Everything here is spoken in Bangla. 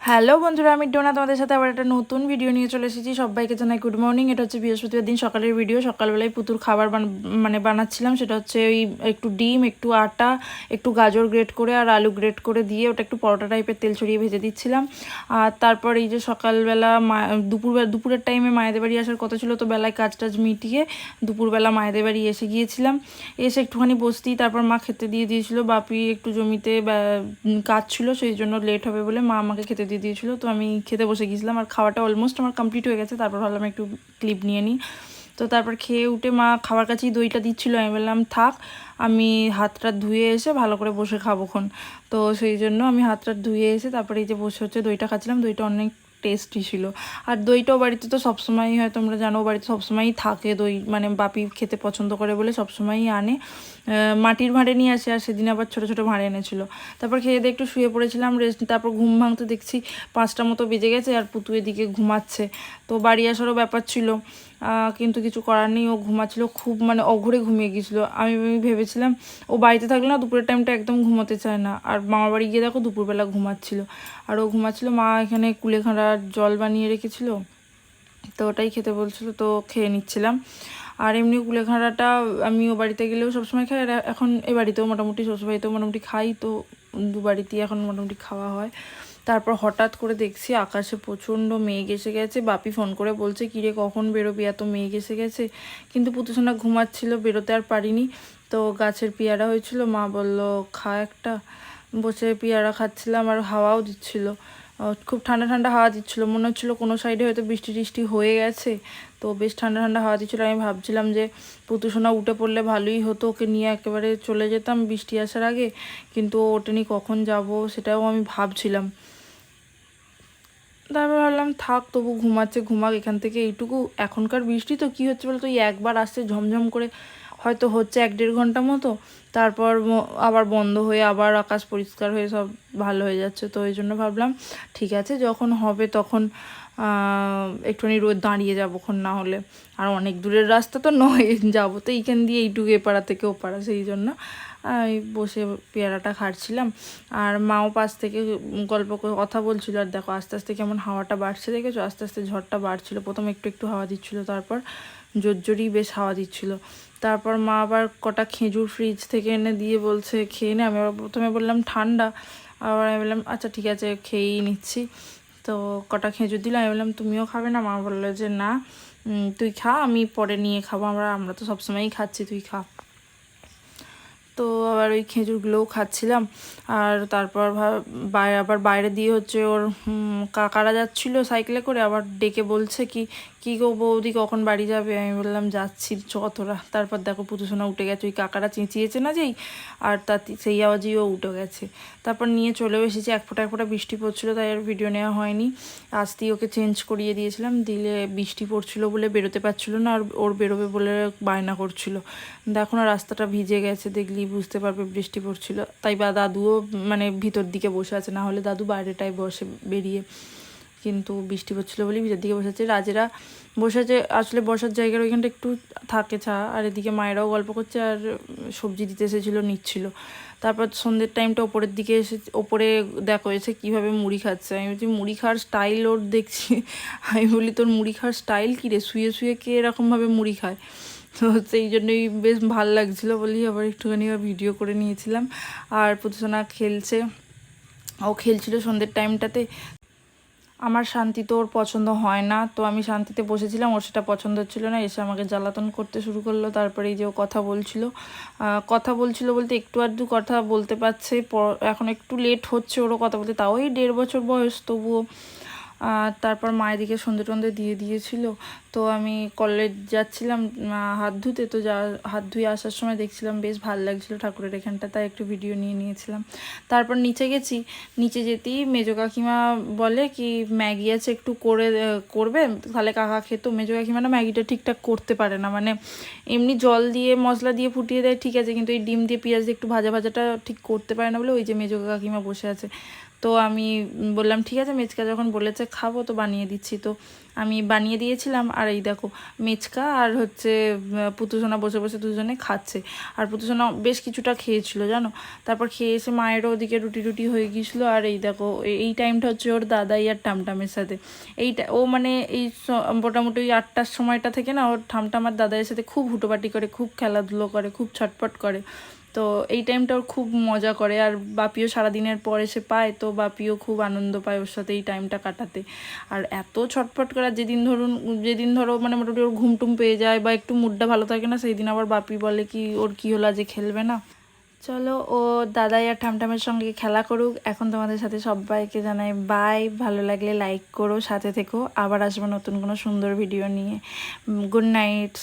হ্যালো বন্ধুরা, আমি ডোনা তোমাদের সাথে আবার একটা নতুন ভিডিও নিয়ে চলে এসেছি। সবাইকে জানাই গুড মর্নিং এটা হচ্ছে বৃহস্পতিবার দিন, সকালের ভিডিও সকালবেলায় পুতুর খাবার মানে বানাচ্ছিলাম। সেটা হচ্ছে ওই একটু ডিম, একটু আটা, একটু গাজর গ্রেট করে আর আলু গ্রেট করে দিয়ে ওটা একটু পরোটা টাইপের তেল ছড়িয়ে ভেজে দিচ্ছিলাম। আর তারপর এই যে সকালবেলা মা দুপুর দুপুরের টাইমে মায়েদের বাড়ি আসার কথা ছিল তো বেলায় কাজ টাজ মিটিয়ে দুপুরবেলা মায়েদের বাড়ি এসে গিয়েছিলাম। এসে একটুখানি বসতেই তারপর মা খেতে দিয়ে দিয়েছিল। বাপি একটু জমিতে কাজ ছিল, সেই জন্য লেট হবে বলে মা আমাকে খেতে দিয়ে দিয়েছিলো। তো আমি খেতে বসে গিয়েছিলাম আর খাওয়াটা অলমোস্ট আমার কমপ্লিট হয়ে গেছে। তারপর ভাবলাম একটু ক্লিপ নিয়ে নিই। তো তারপর খেয়ে উঠে মা খাওয়ার কাছেই দইটা দিচ্ছিল। আমি বললাম, থাক, আমি হাতটা ধুয়ে এসে ভালো করে বসে খাবোক্ষণ তো সেই জন্য আমি হাতটা ধুয়ে এসে তারপরে এই যে বসে হচ্ছে দইটা খাচ্ছিলাম। দইটা অনেক টেস্টি ছিল। আর দইটাও বাড়িতে তো সবসময়ই হয়, তোমরা জানো বাড়িতে সবসময়ই থাকে দই মানে বাপি খেতে পছন্দ করে বলে সবসময়ই আনে। মাটির ভাঁড়ে নিয়ে আসে, আর সেদিন আবার ছোটো ছোটো ভাঁড়ে এনেছিল। তারপর খেয়ে দিয়ে একটু শুয়ে পড়েছিলাম রেস্ট তারপর ঘুম ভাঙতে দেখছি পাঁচটা মতো বেজে গেছে, আর পুতু এদিকে ঘুমাচ্ছে। তো বাড়ি আসারও ব্যাপার ছিল। কিন্তু কিছু করার নেই, ও ঘুমাচ্ছিল, খুব মানে অঘরে ঘুমিয়ে গিয়েছিল। আমি ভেবেছিলাম ও বাড়িতে থাকলে না, দুপুরের টাইমটা একদম ঘুমোতে চায় না। আর মামার বাড়ি গিয়ে দেখো দুপুরবেলা ঘুমাচ্ছিল। আর ও ঘুমাচ্ছিল, মা এখানে কুলেখাড়ার জল বানিয়ে রেখেছিল। তো ওটাই খেতে বলছিল, তো খেয়ে নিচ্ছিলাম। আর এমনি কুলেখাড়াটা আমি ও বাড়িতে গেলেও সবসময় খাই, আর এখন এ বাড়িতেও মোটামুটি শ্বশুর বাড়িতেও মোটামুটি খাই। তো দু বাড়িতেই এখন মোটামুটি খাওয়া হয়। তারপর হঠাৎ করে দেখছি আকাশে প্রচণ্ড মেঘ এসে গেছে। বাপি ফোন করে বলছে, কিরে, কখন বেরোবি? এত মেঘ এসে গেছে? কিন্তু পুতুসোনা ঘুমাচ্ছিল, বেরোতে আর পারিনি। তো গাছের পেয়ারা হয়েছিল, মা বলল, খা একটা। বসে পেয়ারা খাচ্ছিলাম আর হাওয়াও দিচ্ছিল। খুব ঠান্ডা ঠান্ডা হাওয়া দিচ্ছিল। মনে হচ্ছিল কোনো সাইডে হয়তো বৃষ্টি টিষ্টি হয়ে গেছে। তো বেশ ঠান্ডা ঠান্ডা হাওয়া দিচ্ছিল। আমি ভাবছিলাম যে পুতুসোনা উঠে পড়লে ভালোই হতো, ওকে নিয়ে একেবারে চলে যেতাম বৃষ্টি আসার আগে। কিন্তু ওটা নিয়ে কখন যাব সেটাও আমি ভাবছিলাম। তারপর ভাবলাম, থাক, তবু ঘুমাচ্ছে, ঘুমাক, এখান থেকে এইটুকু। এখনকার বৃষ্টি তো কী হচ্ছে বলতো? এই একবার আসছে, ঝমঝম করে হয়তো হচ্ছে এক দেড় ঘণ্টা মতো। তারপর আবার বন্ধ হয়ে আবার আকাশ পরিষ্কার হয়ে সব ভালো হয়ে যাচ্ছে। তো এই জন্য ভাবলাম, ঠিক আছে, যখন হবে তখন একটুখানি রোদ দাঁড়িয়ে যাবোক্ষণ না হলে। আর অনেক দূরের রাস্তা তো নয়, যাব তো এইখান দিয়ে এইটুকু এপাড়া থেকে ওপাড়া, সেই জন্য। আমি বসে পেয়ারাটা খাচ্ছিলাম আর মাও পাশ থেকে গল্প কথা বলছিল, আর দেখো আস্তে আস্তে কেমন হাওয়াটা বাড়ছে, দেখেছ? আস্তে আস্তে ঝড়টা বাড়ছিল। প্রথম একটু একটু হাওয়া দিচ্ছিল, তারপর জোরজোরই বেশ হাওয়া দিচ্ছিল। তারপর মা আবার কটা খেজুর ফ্রিজ থেকে এনে দিয়ে বলছে, খেয়ে নে। আমি আবার প্রথমে বললাম, ঠান্ডা। আবার আমি বললাম আচ্ছা ঠিক আছে, খেয়েই নিচ্ছি। তো কটা খেজুর দিলাম আমি বললাম, তুমিও খাবে না? মা বলল যে, না তুই খা, আমি পরে নিয়ে খাব। আমরা আমরা তো সবসময়ই খাচ্ছি, তুই খা। তো আবার ওই খেজুরগুলোও খাচ্ছিলাম। আর তারপর আবার বাইরে দিয়ে হচ্ছে ওর কাকারা যাচ্ছিল সাইকেলে করে আবার ডেকে বলছে কি কি গো বৌদি কখন বাড়ি যাবে? আমি বললাম, যাচ্ছি চ তোরা। তারপর দেখো পুতুসোনা উঠে গেছে। ওই কাকারা চেঁচিয়েছে না যেই? আর তার সেই আওয়াজেই ও উঠে গেছে। তারপর নিয়ে চলেও এসেছি। এক ফোঁটা এক ফোঁটা বৃষ্টি পড়ছিল, তাই আর ভিডিও নেওয়া হয়নি। আসতেই ওকে চেঞ্জ করিয়ে দিয়েছিলাম। দিলে বৃষ্টি পড়ছিল বলে বেরোতে পারছিল না, আর ওর বেরোবে বলে বায়না করছিল। দেখো না, রাস্তাটা ভিজে গেছে দেখলি বুঝতে পারবে বৃষ্টি পড়ছিল। তাই বা দাদুও মানে ভিতর দিকে বসে আছে, না হলে দাদু বাইরেটায় বসে বেরিয়ে কিন্তু বৃষ্টি পড়ছিল বলেই ভিতর দিকে বসে আছে রাজেরা বসে আছে আসলে বসার জায়গার ওইখানটা একটু থাকে ছা, আর এদিকে মায়েরাও গল্প করছে আর সবজি দিতে এসেছিল, নিচ্ছিল। তারপর সন্ধ্যের টাইমটা ওপরের দিকে এসে, ওপরে দেখো এসে কীভাবে মুড়ি খাচ্ছে। আমি বলছি, মুড়ি খাওয়ার স্টাইল ওর দেখছি। আমি বলি, তোর মুড়ি খাওয়ার স্টাইল কী রে? শুয়ে শুয়ে কে এরকমভাবে মুড়ি খায়? তো সেই জন্যই বেশ ভালো লাগছিল বলি আবার একটুখানি ভিডিও করে নিয়েছিলাম। আর পুতুসোনা খেলছে। ও খেলছিল সন্ধ্যের টাইমটাতে আমার শান্তি তো ওর পছন্দ হয় না। তো আমি শান্তিতে বসেছিলাম, ওর সেটা পছন্দ হচ্ছিল না। এসে আমাকে জ্বালাতন করতে শুরু করল তারপরে এই যে ও কথা বলছিল। কথা বলছিল বলতে একটু আর দু কথা বলতে পারছে এখন একটু লেট হচ্ছে ওরও কথা বলতে। তাও এই দেড় বছর বয়স, তবুও আর তারপর মায়ের দিকে সন্ধে টন্ধে দিয়ে দিয়েছিল। তো আমি কলেজ যাচ্ছিলাম হাত ধুতে। তো যা, হাত ধুয়ে আসার সময় দেখছিলাম বেশ ভালো লাগছিল ঠাকুরের এখানটা, তাই একটু ভিডিও নিয়ে নিয়েছিলাম। তারপর নিচে গেছি। নিচে যেতেই মেজো কাকিমা বলে কি, ম্যাগি আছে একটু করে করবে? তাহলে কাকা খেত। মেজো কাকিমা না ম্যাগিটা ঠিকঠাক করতে পারে না। মানে এমনি জল দিয়ে, মশলা দিয়ে ফুটিয়ে দেয়, ঠিক আছে। কিন্তু এই ডিম দিয়ে পেঁয়াজ দিয়ে একটু ভাজা ভাজাটা ঠিক করতে পারে না বলে ওই যে মেজো কাকিমা বসে আছে। তো আমি বললাম, ঠিক আছে, মেচকা যখন বলেছে খাব, তো বানিয়ে দিচ্ছি। তো আমি বানিয়ে দিয়েছিলাম, আর এই দেখো, মেচকা আর হচ্ছে পুতুসোনা বসে বসে দুজনে খাচ্ছে। আর পুতুসোনা বেশ কিছুটা খেয়েছিল, জানো? তারপর খেয়ে এসে মায়েরও ওদিকে রুটি রুটি হয়ে গিয়েছিল, আর এই দেখো এই টাইমটা হচ্ছে ওর দাদাই আর টামটামের সাথে। এইটা, ও মানে এই মোটামুটি ওই আটটার সময়টা থেকে না, ওর ঠামটামার দাদাইয়ের সাথে খুব হুটোপাটি করে, খুব খেলাধুলো করে, খুব ছটপট করে। তো এই টাইমটা ওর খুব মজা করে। আর বাপিও সারাদিনের পর এসে পায়, তো বাপিও খুব আনন্দ পায় ওর সাথে এই টাইমটা কাটাতে। আর এত ছটফট করে আর যেদিন ধরুন, যেদিন ধরো মানে মোটামুটি ওর ঘুম টুম পেয়ে যায় বা একটু মুডটা ভালো থাকে না, সেই দিন আবার বাপি বলে কি, ওর কি হলো, আজকে খেলবে না? চলো, ও দাদাই আর ঠামঠামের সঙ্গে খেলা করুক। এখন তোমাদের সাথে সবাইকে জানাই বাই ভালো লাগলে লাইক করো, সাথে থেকো। আবার আসব নতুন কোনো সুন্দর ভিডিও নিয়ে। Good night